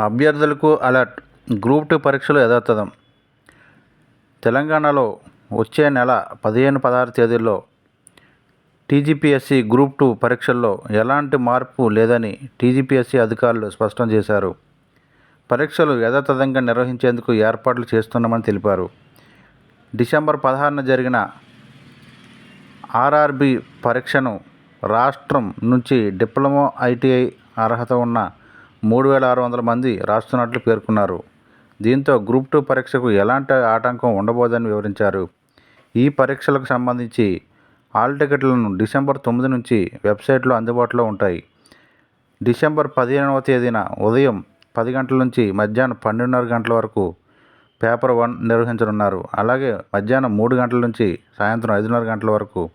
అభ్యర్థులకు alert. Group two పరీక్షలు యథాతథం. తెలంగాణలో వచ్చే నెల పదిహేను పదహారు తేదీల్లో టీజీపీఎస్సీ గ్రూప్ టూ పరీక్షల్లో ఎలాంటి మార్పు లేదని టీజీపీఎస్సీ అధికారులు స్పష్టం చేశారు. పరీక్షలు యథాతథంగా నిర్వహించేందుకు ఏర్పాట్లు చేస్తున్నామని తెలిపారు. డిసెంబర్ పదహారున జరిగిన ఆర్ఆర్బి పరీక్షను రాష్ట్రం నుంచి డిప్లొమా ఐటీఐ అర్హత ఉన్న మూడు వేల ఆరు వందల మంది రాస్తున్నట్లు పేర్కొన్నారు. దీంతో గ్రూప్ టూ పరీక్షకు ఎలాంటి ఆటంకం ఉండబోదని వివరించారు. ఈ పరీక్షలకు సంబంధించి హాల్ టికెట్లను డిసెంబర్ తొమ్మిది నుంచి వెబ్సైట్లో అందుబాటులో ఉంటాయి. డిసెంబర్ పదిహేనవ తేదీన ఉదయం పది గంటల నుంచి మధ్యాహ్నం పన్నెండున్నర గంటల వరకు పేపర్ వన్ నిర్వహించనున్నారు. అలాగే మధ్యాహ్నం మూడు గంటల నుంచి సాయంత్రం ఐదున్నర గంటల వరకు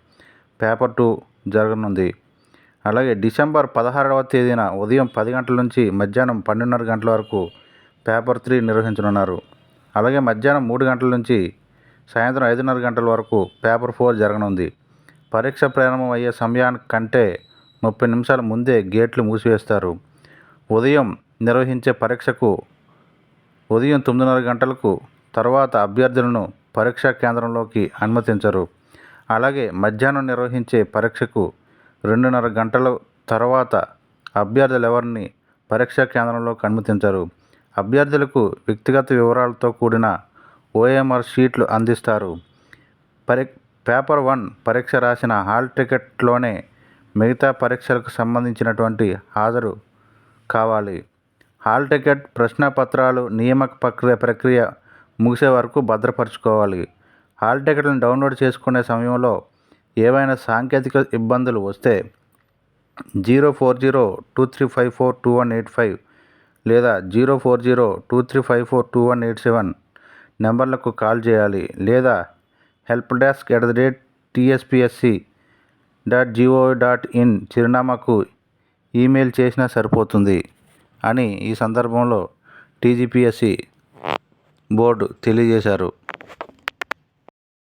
పేపర్ టూ జరగనుంది. అలాగే డిసెంబర్ పదహారవ తేదీన ఉదయం పది గంటల నుంచి మధ్యాహ్నం పన్నెండున్నర గంటల వరకు పేపర్ త్రీ నిర్వహించనున్నారు. అలాగే మధ్యాహ్నం మూడు గంటల నుంచి సాయంత్రం ఐదున్నర గంటల వరకు పేపర్ ఫోర్ జరగనుంది. పరీక్ష ప్రారంభం అయ్యే సమయానికి కంటే ముప్పై నిమిషాల ముందే గేట్లు మూసివేస్తారు. ఉదయం నిర్వహించే పరీక్షకు ఉదయం తొమ్మిదిన్నర గంటలకు తర్వాత అభ్యర్థులను పరీక్షా కేంద్రంలోకి అనుమతించరు. అలాగే మధ్యాహ్నం నిర్వహించే పరీక్షకు రెండున్నర గంటల తర్వాత అభ్యర్థులు ఎవరిని పరీక్షా కేంద్రంలోకి అనుమతించరు అభ్యర్థులకు వ్యక్తిగత వివరాలతో కూడిన ఓఎంఆర్ షీట్లు అందిస్తారు. పరి పేపర్ వన్ పరీక్ష రాసిన హాల్ టికెట్లోనే మిగతా పరీక్షలకు సంబంధించినటువంటి హాజరు కావాలి. హాల్ టికెట్ ప్రశ్నపత్రాలు నియామక ప్రక్రియ ప్రక్రియ ముగిసే వరకు భద్రపరచుకోవాలి. హాల్ టికెట్లను డౌన్లోడ్ చేసుకునే సమయంలో ఏవైనా సాంకేతిక ఇబ్బందులు వస్తే zero four zero two three five four two one eight five లేదా zero four zero two three five four two one eight seven నెంబర్లకు కాల్ చేయాలి లేదా help desk at the rate TSPSC dot gov dot in చిరునామాకు email చేసినా సరిపోతుంది అని ఈ సందర్భంలో టీజీపీఎస్సి బోర్డు తెలియజేశారు.